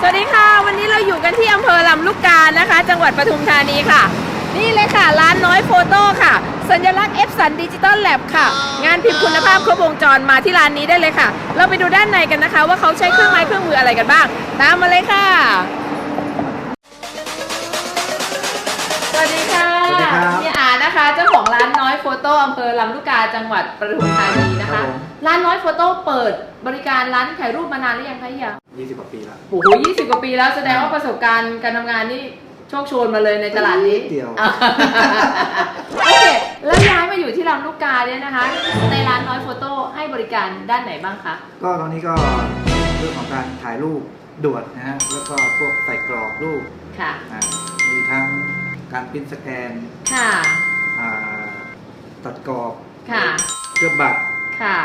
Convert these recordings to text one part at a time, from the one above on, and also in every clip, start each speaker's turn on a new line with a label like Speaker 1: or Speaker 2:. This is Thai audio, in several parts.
Speaker 1: สวัสดีค่ะ วันนี้เราอยู่กันที่อำเภอลำลูกกานะคะ จังหวัดปทุมธานีค่ะ นี่เลยค่ะ ร้านน้อยโฟโต้ค่ะ สัญลักษณ์เอฟสันดิจิตอลแลบค่ะ งานพิมพ์คุณภาพครบวงจรมาที่ร้านนี้ได้เลยค่ะ เราไปดูด้านในกันนะคะ ว่าเขาใช้เครื่องไม้เครื่องมืออะไรกันบ้าง ตามมาเลยค่ะ โฟโต้อำเภอลำลูกกาจังหวัดปทุมธานีนะ
Speaker 2: ครั
Speaker 1: คะ
Speaker 2: บผม
Speaker 1: ร้านน้อยโฟโต้เปิดบริการร้านถ่ายรูปมานานหรือยังคะเฮีย
Speaker 2: 20กว่าปีแล้ว
Speaker 1: โอ้โหยี่สิบกว่าปีแล้วแสดงว่าประสบการณ์การทำงานนี่โชคโชนมาเลยในตลาดนี้
Speaker 2: เดียว
Speaker 1: อะโอเคแล้วย้ายมาอยู่ที่ลำลูกกาเนี่ยนะคะ ในร้านน้อยโฟโต้ให้บริการด้านไหนบ้างคะ
Speaker 2: ก็ตอนนี้ก็เรื่องของการถ่ายรูปด่วนนะฮะ แล้วก็พวกใส่กรอบรูป
Speaker 1: ค่ะ
Speaker 2: อ่ามีทั้งการพิมพ์สแกน
Speaker 1: ค่ะ
Speaker 2: อ่า ตัดกรอบ
Speaker 1: ค่ะ
Speaker 2: เคลือบบัตร
Speaker 1: ค่ะ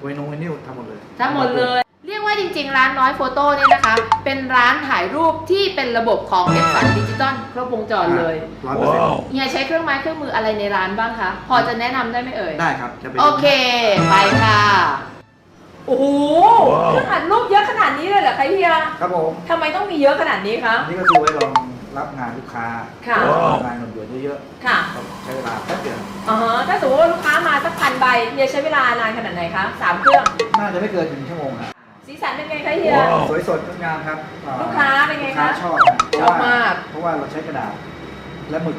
Speaker 2: ไวโนไวนิลทำหมดเลย
Speaker 1: ทั้งหมดเลย เรียกว่าจริง ๆ ร้านน้อยโฟโต้เนี่ยนะคะ เป็นร้านถ่ายรูปที่เป็นระบบของเอฟสันดิจิตอลครบวงจรเลย
Speaker 2: ร้อยเปอร์เซ็นต์
Speaker 1: เฮียใช้เครื่องไม้เครื่องมืออะไรในร้านบ้างคะ พอจะแนะนำได้ไหมเอ่ย
Speaker 2: ได้ครับจะเป็น
Speaker 1: โอเค ไปค่ะ โอ้โหเครื่องอัดรูปเยอะขนาดนี้เลยเหรอคะเฮีย
Speaker 2: ครับผม
Speaker 1: ทำไมต้องมีเยอะขนาดนี้คะ
Speaker 2: อันนี้ก็คือไว้รอง รับงานลูกค้า
Speaker 1: ค่ะ
Speaker 2: งานหนุนด่วนเยอะ
Speaker 1: ค่ะ
Speaker 2: ๆก็ใช้เวลาแป๊บเดียว
Speaker 1: อ๋อฮะถ้าสมมติว่าลูกค้ามาสักพันใบเฮียใช้เวลานานขนาดไหนคะสามเครื่อง
Speaker 2: น่าจะไม่เกินหนึ่งชั่วโมงครับ
Speaker 1: สีสันเป็นไงคะเฮีย
Speaker 2: สวยสดงดงามครับอ่
Speaker 1: ลูกค้าเป็นไงคะ
Speaker 2: ลูกค้าชอบนะ
Speaker 1: ชอบมาก
Speaker 2: เพราะว่าเราใช้กระดาษและหมึก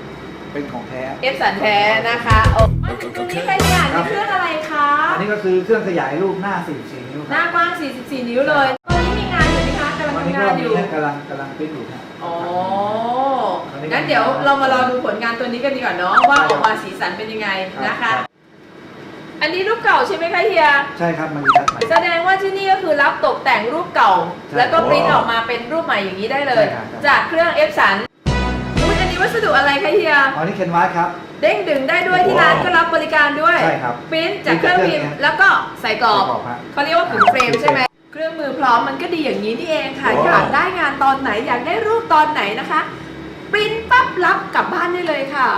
Speaker 2: เป็นของแท้
Speaker 1: เอฟสันแท้นะคะโอ้มาถึงตรงนี้ค่ะเฮียนี่เครื่องอะไรคะ
Speaker 2: อันนี้ก็คือเครื่องขยายรูปหน้า44นิ้ว
Speaker 1: ห
Speaker 2: ค
Speaker 1: น้า
Speaker 2: รับ
Speaker 1: กว้าง 44 นิ้วเลย กำลัง
Speaker 2: วันนี้
Speaker 1: ทำ
Speaker 2: ก็
Speaker 1: งานอ
Speaker 2: มี
Speaker 1: ยู่
Speaker 2: กำลังกำลังปริ้นอยู่ครับ
Speaker 1: อ๋อ
Speaker 2: อันนี้ก็
Speaker 1: งั้นเดี๋ยวเรามารอดูผลงานตัวนี้กันดีกว่าเนาะว่าออกมาสีสันเป็นยังไงนะคะอันนี้รูปเก่าใช่ไหมคะเฮีย
Speaker 2: ใช่ครับมันมีทัดใหม่
Speaker 1: แสดงว่าที่นี่ก็คือรับตกแต่งรูปเก่า
Speaker 2: ใช่
Speaker 1: แล้วก็ปริ้นออกมาเป็นรูปใหม่อย่างนี้ได้เลย
Speaker 2: ใช่ครับ
Speaker 1: จากเครื่องเอฟสันอุ้ยอันนี้วัสดุอะไรคะเฮีย
Speaker 2: อ๋อนี่เคนวาสครับ
Speaker 1: เด้งดึงได้ด้วยที่ร้านก็รับบริการด้วย
Speaker 2: ใช่ครับ
Speaker 1: ปริ้นจากเครื่องพิมพ์
Speaker 2: ปริ้นจากเครื่อง
Speaker 1: แล้วก็ใส่กรอบ
Speaker 2: ใส่กรอบฮะ
Speaker 1: เขาเรียกว่าขึงเฟรมใช่ไหม เครื่องมือพร้อมมันก็ดีอย่างนี้นี่เองค่ะ อยากได้งานตอนไหนอยากได้รูปตอนไหนนะคะปริ้นปั๊บรับกลับบ้านได้เลยค่ะ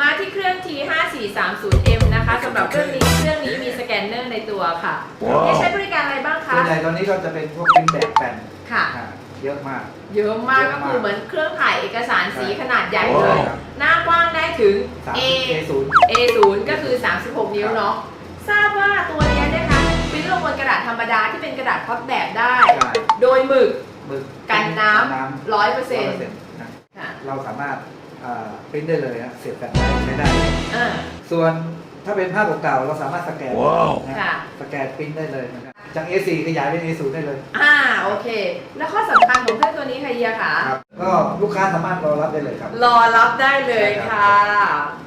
Speaker 1: มาที่เครื่อง T5430M นะคะสำหรับเครื่องนี้เครื่องนี้มีสแกนเนอร์ในตัวค่ะ
Speaker 2: ว้าว
Speaker 1: เนี่ยใช้บริการอะไรบ้างคะ
Speaker 2: ส่วนใหญ่ตอนนี้ก็จะเป็นพวกปริ้นแบบแผ่น
Speaker 1: ค่ะ
Speaker 2: อ่าเยอะมาก
Speaker 1: เยอะมาก
Speaker 2: เย
Speaker 1: ก็
Speaker 2: อะมาก
Speaker 1: คือเหมือนเครื่องถ่ายเอกสารสี
Speaker 2: ใช่
Speaker 1: ขนาดใหญ่เลย
Speaker 2: ครับ
Speaker 1: หน้ากว้างได้ถึง A
Speaker 2: 30 A0
Speaker 1: A0 ก็คือ 36 นิ้วเนาะ ทราบว่าตัวเนี้ยนะคะปริ้นลงบนกระดาษธรรมดาที่เป็นกระดาษพับแบบได้
Speaker 2: ใช่
Speaker 1: โดยหมึก
Speaker 2: หมึก
Speaker 1: กันน้ำ
Speaker 2: น้ำ
Speaker 1: ร้อยเปอร์เซ็นต์
Speaker 2: 100%นะ
Speaker 1: ค่ะ
Speaker 2: เราสามารถอ่าปริ้นได้เลยฮะเสียบแผ่นได้ใช้ได้
Speaker 1: อ่า
Speaker 2: ส่วนถ้าเป็นภาพเก่าๆเราสามารถสแกนนะ
Speaker 1: ค่ะ
Speaker 2: สแกนปริ้นได้เลยนะครับจาก A4 ขยายเป็น A0 ได้เลย
Speaker 1: อ่าโอเค แล้วข้อสำคัญของเครื่องตัวนี้ค่ะเฮียค่ะ
Speaker 2: ครับก็ลูกค้าสามารถรอรับได้เลยครับ
Speaker 1: รอรับได้เลยค่ะยัง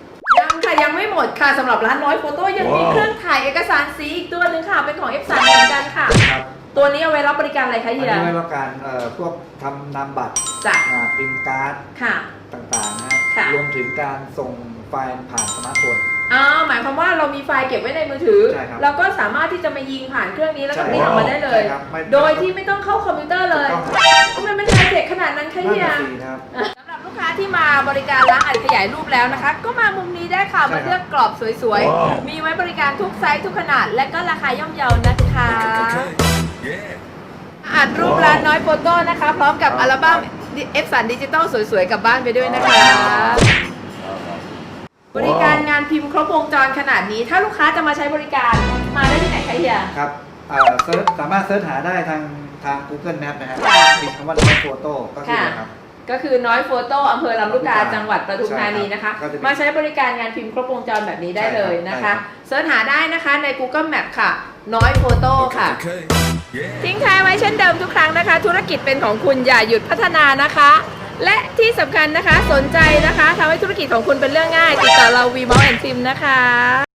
Speaker 1: ค่ะยังไม่หมดค่ะสำหรับร้านน้อยโฟโต้ยังมีเครื่องถ่ายเอกสารสีอีกตัวหนึ่งค่ะ เป็นของ F3 เหมือนกันค่ะ
Speaker 2: ครับ
Speaker 1: ตัวนี้เอาไว้รับบริการอะไรคะ
Speaker 2: อัน
Speaker 1: เฮีย
Speaker 2: นี้ไว้รับการเอ่อพวกทำนามบัตร
Speaker 1: จ้ะ
Speaker 2: อ่าพิมพ์การ์ด
Speaker 1: ค่ะ
Speaker 2: ต่างๆนะฮะ
Speaker 1: ค่ะ
Speaker 2: รวมถึงการส่งไฟล์ผ่านสมาร์ทโฟน
Speaker 1: อ่าหมายความว่าเรามีไฟล์เก็บไว้ในมือถือ
Speaker 2: ใช่ครับ
Speaker 1: เราก็สามารถที่จะมายิงผ่านเครื่องนี้แล้วก็
Speaker 2: ใช่
Speaker 1: ปริ้นออกมาได้เลย
Speaker 2: ใช่ครับไม่
Speaker 1: โดยที่ไม่ต้องเข้าคอมพิวเตอร์เลย
Speaker 2: ถูกต้องครับ
Speaker 1: ทำไมมันไฮเทคขนาดนั้นคะ
Speaker 2: นั่น
Speaker 1: เฮีย
Speaker 2: น่ะสินะครับ
Speaker 1: สำหรั บลูกค้าที่มาบริการร้านอัดขยายรูปแล้วนะคะ ก็มามุมนี้ได้ค่ะ
Speaker 2: ใช่ครับ
Speaker 1: มาเลือกกรอบสวยๆ มีไว้บริการทุกไซส์ทุกขนาด และก็ราคาย่อมเยานะคะ อัดรูปร้านน้อยโฟโต้นะคะ พร้อมกับอัลบั้มเอฟสันดิจิตอลสวยๆกลับบ้านไปด้วยนะคะ บริการงานพิมพ์ครบวงจรขนาดนี้ ถ้าลูกค้าจะมาใช้บริการมาได้ที่ไหนคะเฮีย
Speaker 2: ครับเอ่อเซิร์ชสามารถเซิร์ชหาได้ทางทาง Google Map นะฮะ
Speaker 1: ค่ะ
Speaker 2: พิมพ์คำว่า Live Photo ก็คือ
Speaker 1: ค่ะ
Speaker 2: นะครับ
Speaker 1: ก็คือน้อยโฟโต้อำเภอลำลูกกา
Speaker 2: ลำลูกกา
Speaker 1: จังหวัดปทุมธานีนะคะ
Speaker 2: ใช่ครับก็จะมี
Speaker 1: มาใช้บริการงานพิมพ์ครบวงจรแบบนี้ได้เลยนะ
Speaker 2: ใช่ครั
Speaker 1: คะ
Speaker 2: บ
Speaker 1: เสิร์ชหาได้นะคะใน Google Map ค่ะ น้อยโฟโต้ค่ะ ทิ้งท้ายไว้เช่นเดิมทุกครั้งนะคะ ธุรกิจเป็นของคุณอย่าหยุดพัฒนานะคะ และที่สำคัญนะคะสนใจนะคะทำให้ธุรกิจของคุณเป็นเรื่องง่าย ติดต่อเรา v m o and Team นะคะ